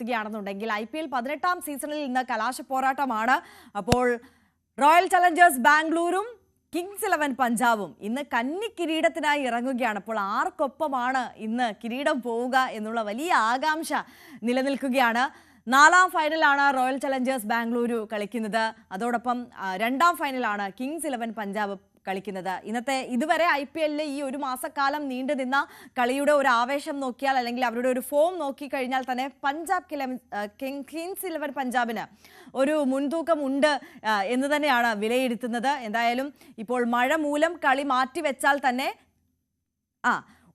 എത്തുകയാണെന്നുണ്ടെങ്കിൽ I P L പതിനെട്ടാം സീസണിൽ ഇന്ന് കലാശ പോരാട്ടമാണ്. അപ്പോൾ റോയൽ ചലഞ്ചേഴ്സ് ബാംഗ്ലൂരും കിങ്സ് ഇലവൻ പഞ്ചാബും ഇന്ന് കന്നി കിരീടത്തിനായി ഇറങ്ങുകയാണ്. അപ്പോൾ ആർക്കൊപ്പമാണ് ഇന്ന് കിരീടം പോവുക എന്നുള്ള വലിയ ആകാംക്ഷ നിലനിൽക്കുകയാണ്. നാലാം ഫൈനലാണ് റോയൽ ചലഞ്ചേഴ്സ് ബാംഗ്ലൂരു കളിക്കുന്നത്. അതോടൊപ്പം രണ്ടാം ഫൈനലാണ് കിങ്സ് ഇലവൻ പഞ്ചാബ് കളിക്കുന്നത്. ഇന്നത്തെ ഇതുവരെ ഐ പി എല്ലിൽ ഈ ഒരു മാസക്കാലം നീണ്ടു നിന്ന കളിയുടെ ഒരു ആവേശം നോക്കിയാൽ അല്ലെങ്കിൽ അവരുടെ ഒരു ഫോം നോക്കിക്കഴിഞ്ഞാൽ തന്നെ പഞ്ചാബ് കിങ് കിങ്സ് ഇലവൻ പഞ്ചാബിന് ഒരു മുൻതൂക്കം ഉണ്ട് എന്ന് തന്നെയാണ് വിലയിരുത്തുന്നത്. എന്തായാലും ഇപ്പോൾ മഴ മൂലം കളി മാറ്റിവെച്ചാൽ തന്നെ ആ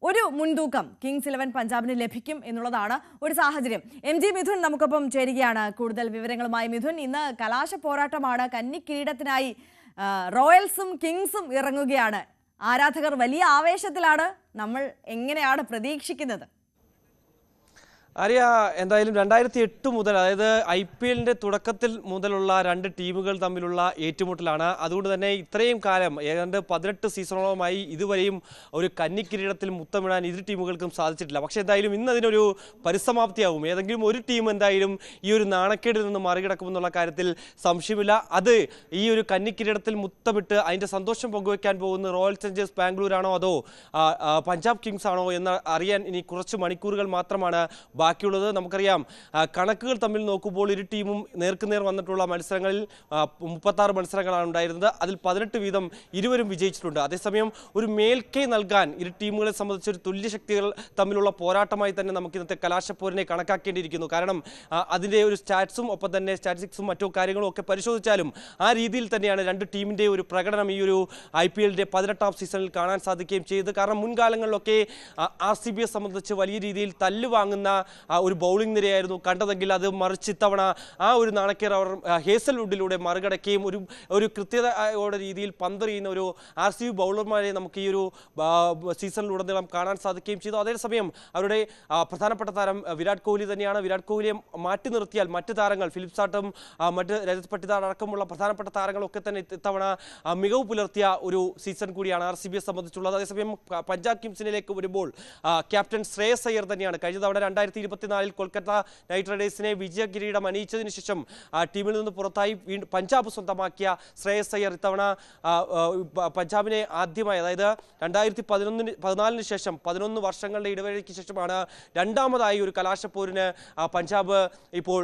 ഒരു മുൻതൂക്കം കിങ്സ് ഇലവൻ പഞ്ചാബിന് ലഭിക്കും എന്നുള്ളതാണ് ഒരു സാഹചര്യം. എം ജി മിഥുൻ നമുക്കൊപ്പം ചേരുകയാണ്. കൂടുതൽ വിവരങ്ങളുമായി മിഥുൻ. ഇന്ന് കലാശ പോരാട്ടമാണ്. കന്നി കിരീടത്തിനായി റോയൽസും കിങ്സും ഇറങ്ങുകയാണ്. ആരാധകർ വലിയ ആവേശത്തിലാണ് നമ്മൾ എങ്ങനെയാണ് പ്രതീക്ഷിക്കുന്നത്? ആര്യ എന്തായാലും രണ്ടായിരത്തി എട്ട് മുതൽ അതായത് ഐ പി എല്ലിന്റെ തുടക്കത്തിൽ മുതലുള്ള രണ്ട് ടീമുകൾ തമ്മിലുള്ള ഏറ്റുമുട്ടലാണ്. അതുകൊണ്ട് തന്നെ ഇത്രയും കാലം ഏതാണ്ട് പതിനെട്ട് സീസണോളമായി ഇതുവരെയും ഒരു കന്നിക്കിരീടത്തിൽ മുത്തമിടാൻ ഇരു ടീമുകൾക്കും സാധിച്ചിട്ടില്ല. പക്ഷേ എന്തായാലും ഇന്ന് അതിനൊരു പരിസമാപ്തിയാവും. ഏതെങ്കിലും ഒരു ടീം എന്തായാലും ഈ ഒരു നാണക്കേടിൽ നിന്ന് മറികടക്കുമെന്നുള്ള കാര്യത്തിൽ സംശയമില്ല. അത് ഈ ഒരു കന്നിക്കിരീടത്തിൽ മുത്തമിട്ട് അതിന്റെ സന്തോഷം പങ്കുവയ്ക്കാൻ പോകുന്ന റോയൽ ചലഞ്ചേഴ്സ് ബാംഗ്ലൂരാണോ അതോ പഞ്ചാബ് കിങ്സ് ആണോ എന്ന് അറിയാൻ ഇനി കുറച്ച് മണിക്കൂറുകൾ മാത്രമാണ് ബാക്കിയുള്ളത് നമുക്കറിയാം. കണക്കുകൾ തമ്മിൽ നോക്കുമ്പോൾ ഇരു ടീമും നേർക്കുനേർ വന്നിട്ടുള്ള മത്സരങ്ങളിൽ മുപ്പത്താറ് മത്സരങ്ങളാണ് ഉണ്ടായിരുന്നത്. അതിൽ പതിനെട്ട് വീതം ഇരുവരും വിജയിച്ചിട്ടുണ്ട്. അതേസമയം ഒരു മേൽക്കൈ നൽകാൻ ഇരു ടീമുകളെ സംബന്ധിച്ച് ഒരു തുല്യശക്തികൾ തമ്മിലുള്ള പോരാട്ടമായി തന്നെ നമുക്ക് ഇന്നത്തെ കലാശപ്പോരിനെ കണക്കാക്കേണ്ടിയിരിക്കുന്നു. കാരണം അതിന്റെ ഒരു സ്റ്റാറ്റ്സും ഒപ്പം തന്നെ സ്റ്റാറ്റിസ്റ്റിക്സും മറ്റു കാര്യങ്ങളും ഒക്കെ പരിശോധിച്ചാലും ആ രീതിയിൽ തന്നെയാണ് രണ്ട് ടീമിന്റെ ഒരു പ്രകടനം ഈ ഒരു ഐ പി എല്ലിന്റെ പതിനെട്ടാം സീസണിൽ കാണാൻ സാധിക്കുകയും ചെയ്തത്. കാരണം മുൻകാലങ്ങളിലൊക്കെ ആർ സി ബിയെ സംബന്ധിച്ച് വലിയ രീതിയിൽ തല്ല് വാങ്ങുന്ന ആ, ഒരു ബൗളിംഗ് നിരയായിരുന്നു. കണ്ടതെങ്കിൽ അത് മറിച്ച് ഇത്തവണ ആ ഒരു നാണക്കേർ അവർ ആ, ഹേസൽവുഡിലൂടെ മറികടക്കുകയും ഒരു ഒരു കൃത്യതയോടെ രീതിയിൽ പന്തെറിയുന്ന ഒരു ആർ സി ബൗളർമാരെ നമുക്ക് ഈ ഒരു ആ, സീസണിലുടനീളം കാണാൻ സാധിക്കുകയും ചെയ്തു. അതേസമയം അവരുടെ പ്രധാനപ്പെട്ട താരം വിരാട് കോഹ്ലി തന്നെയാണ്. വിരാട് കോഹ്ലിയെ മാറ്റി നിർത്തിയാൽ മറ്റ് താരങ്ങൾ ഫിലിപ്പ് സാട്ടും മറ്റ് രജത് പട്ടിദാർ അടക്കമുള്ള പ്രധാനപ്പെട്ട താരങ്ങളൊക്കെ തന്നെ ഇത്തവണ ആ, മികവ് പുലർത്തിയ ഒരു സീസൺ കൂടിയാണ് ആർ സി ബിയെ സംബന്ധിച്ചുള്ളത്. അതേസമയം പഞ്ചാബ് കിംസിനിലേക്ക് വരുമ്പോൾ ആ, ക്യാപ്റ്റൻ ശ്രേയസ് അയ്യർ തന്നെയാണ്. കഴിഞ്ഞ തവണ രണ്ടായിരത്തി ഇരുപത്തിനാലിൽ കൊൽക്കത്ത നൈറ്റ് റൈഡേഴ്സിനെ വിജയ കിരീടം അണിയിച്ചതിന് ശേഷം ടീമിൽ നിന്ന് പുറത്തായി വീണ്ടും പഞ്ചാബ് സ്വന്തമാക്കിയ ശ്രേയസ് അയ്യർ ഇത്തവണ പഞ്ചാബിനെ ആദ്യമായി അതായത് രണ്ടായിരത്തി പതിനൊന്നിന് പതിനാലിന് ശേഷം പതിനൊന്ന് വർഷങ്ങളുടെ ഇടവേളയ്ക്ക് ശേഷമാണ് രണ്ടാമതായി ഒരു കലാശപ്പോരിന് പഞ്ചാബ് ഇപ്പോൾ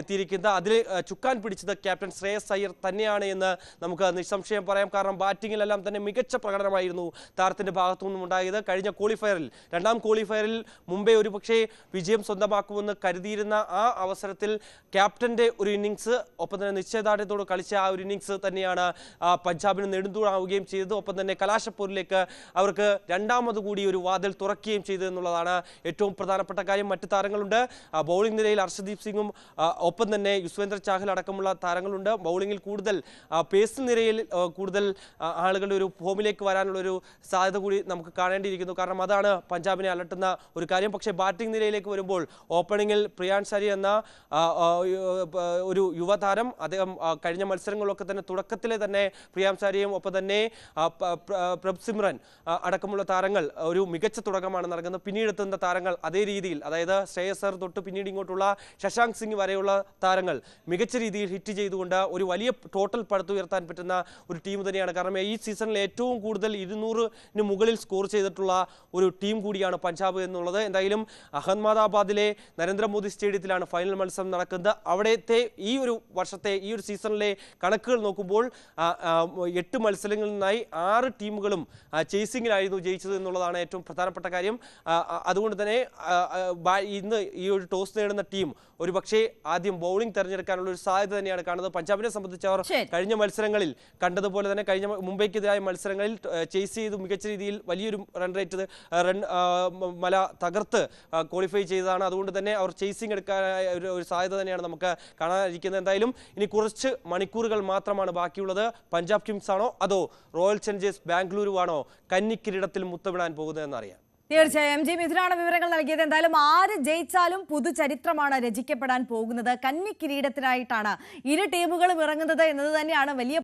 എത്തിയിരിക്കുന്നത്. അതിൽ ചുക്കാൻ പിടിച്ചത് ക്യാപ്റ്റൻ ശ്രേയസ് അയ്യർ തന്നെയാണ് എന്ന് നമുക്ക് നിസ്സംശയം പറയാം. കാരണം ബാറ്റിങ്ങിലെല്ലാം തന്നെ മികച്ച പ്രകടനമായിരുന്നു താരത്തിന്റെ ഭാഗത്തു നിന്നും ഉണ്ടായത് കഴിഞ്ഞ ക്വാളിഫയറിൽ രണ്ടാം ക്വാളിഫയറിൽ മുംബൈ ഒരു പക്ഷേ വിജയം സ്വന്തമാക്കുമെന്ന് കരുതിയിരുന്ന ആ അവസരത്തിൽ ക്യാപ്റ്റന്റെ ഒരു ഇന്നിങ്സ് ഒപ്പം തന്നെ നിശ്ചയദാർഢ്യത്തോട് കളിച്ച ആ ഒരു ഇന്നിങ്സ് തന്നെയാണ് പഞ്ചാബിന് നെടുന്തൂണാവുകയും ചെയ്തത്. ഒപ്പം തന്നെ കലാശപ്പൂരിലേക്ക് അവർക്ക് രണ്ടാമത് കൂടി ഒരു വാതിൽ തുറക്കുകയും ചെയ്തു എന്നുള്ളതാണ് ഏറ്റവും പ്രധാനപ്പെട്ട കാര്യം. മറ്റ് താരങ്ങളുണ്ട്. ബൗളിംഗ് നിരയിൽ അർഷദീപ് സിംഗും ഒപ്പം തന്നെ യുസ്വേന്ദ്ര ചാഹൽ അടക്കമുള്ള താരങ്ങളുണ്ട്. ബൗളിംഗിൽ കൂടുതൽ പേസ് നിരയിൽ കൂടുതൽ ആളുകളുടെ ഒരു ഫോമിലേക്ക് വരാനുള്ള ഒരു സാധ്യത കൂടി നമുക്ക് കാണേണ്ടിയിരിക്കുന്നു. കാരണം അതാണ് പഞ്ചാബിനെ അലട്ടുന്ന ഒരു കാര്യം. പക്ഷേ ബാറ്റിംഗ് നിരയിലേക്ക് വരുമ്പോൾ ഓപ്പണിങ്ങിൽ പ്രിയാൻസരി എന്ന ഒരു യുവതാരം അദ്ദേഹം കഴിഞ്ഞ മത്സരങ്ങളിലൊക്കെ തന്നെ തുടക്കത്തിലെ തന്നെ പ്രിയാൻസാരിയും ഒപ്പം തന്നെ പ്രഭ്സിമ്രൻ പ്രഭ് സിമ്രൻ അടക്കമുള്ള താരങ്ങൾ ഒരു മികച്ച തുടക്കമാണ് നൽകുന്നത് പിന്നീട് എത്തുന്ന താരങ്ങൾ അതേ രീതിയിൽ അതായത് ശ്രേയസർ തൊട്ട് പിന്നീട് ഇങ്ങോട്ടുള്ള ശശാങ്ക് സിംഗ് വരെയുള്ള താരങ്ങൾ മികച്ച രീതിയിൽ ഹിറ്റ് ചെയ്തുകൊണ്ട് ഒരു വലിയ ടോട്ടൽ പടുത്തുയർത്താൻ പറ്റുന്ന ഒരു ടീം തന്നെയാണ്. കാരണം ഈ സീസണിൽ ഏറ്റവും കൂടുതൽ ഇരുന്നൂറിന് മുകളിൽ സ്കോർ ചെയ്തിട്ടുള്ള ഒരു ടീം കൂടിയാണ് പഞ്ചാബ് എന്നുള്ളത്. എന്തായാലും അഹമ്മദാബാദിലെ നരേന്ദ്രമോദി സ്റ്റേഡിയത്തിലാണ് ഫൈനൽ മത്സരം നടക്കുന്നത്. അവിടത്തെ ഈ ഒരു വർഷത്തെ ഈ ഒരു സീസണിലെ കണക്കുകൾ നോക്കുമ്പോൾ എട്ട് മത്സരങ്ങളിൽ നിന്നായി ആറ് ടീമുകളും ചേസിങ്ങിലായിരുന്നു ജയിച്ചത് എന്നുള്ളതാണ് ഏറ്റവും പ്രധാനപ്പെട്ട കാര്യം. അതുകൊണ്ട് തന്നെ ഇന്ന് ഈ ഒരു ടോസ് നേടുന്ന ടീം ഒരു പക്ഷേ ആദ്യം ബൗളിംഗ് തെരഞ്ഞെടുക്കാനുള്ള ഒരു സാധ്യത തന്നെയാണ് കാണുന്നത്. പഞ്ചാബിനെ സംബന്ധിച്ച് അവർ കഴിഞ്ഞ മത്സരങ്ങളിൽ കണ്ടതുപോലെ തന്നെ കഴിഞ്ഞ മുംബൈക്കെതിരായ മത്സരങ്ങളിൽ ചേസ് ചെയ്ത് മികച്ച രീതിയിൽ വലിയൊരു റൺ റേറ്റ് റൺ മല തകർത്ത് ക്വാളിഫൈ ചെയ്തതാണ്. അതുകൊണ്ട് തന്നെ അവർ ചേസിംഗ് എടുക്കാൻ ഒരു ഒരു സാധ്യത തന്നെയാണ് നമുക്ക് കാണാനിരിക്കുന്നത്. എന്തായാലും ഇനി കുറച്ച് മണിക്കൂറുകൾ മാത്രമാണ് ബാക്കിയുള്ളത്. പഞ്ചാബ് കിങ്സ് ആണോ അതോ റോയൽ ചലഞ്ചേഴ്സ് ബാംഗ്ലൂരു ആണോ കന്നിക്കിരീടത്തിൽ മുത്തമിടാൻ പോകുന്നതെന്ന് അറിയാം തീർച്ചയായും. ജി മിഥുനാണ് വിവരങ്ങൾ നൽകിയത്. എന്തായാലും ആര് ജയിച്ചാലും പുതുചരിത്രമാണ് രചിക്കപ്പെടാൻ പോകുന്നത്. കന്നി കിരീടത്തിനായിട്ടാണ് ഇരു ടീമുകളും ഇറങ്ങുന്നത് എന്നത് തന്നെയാണ് വലിയ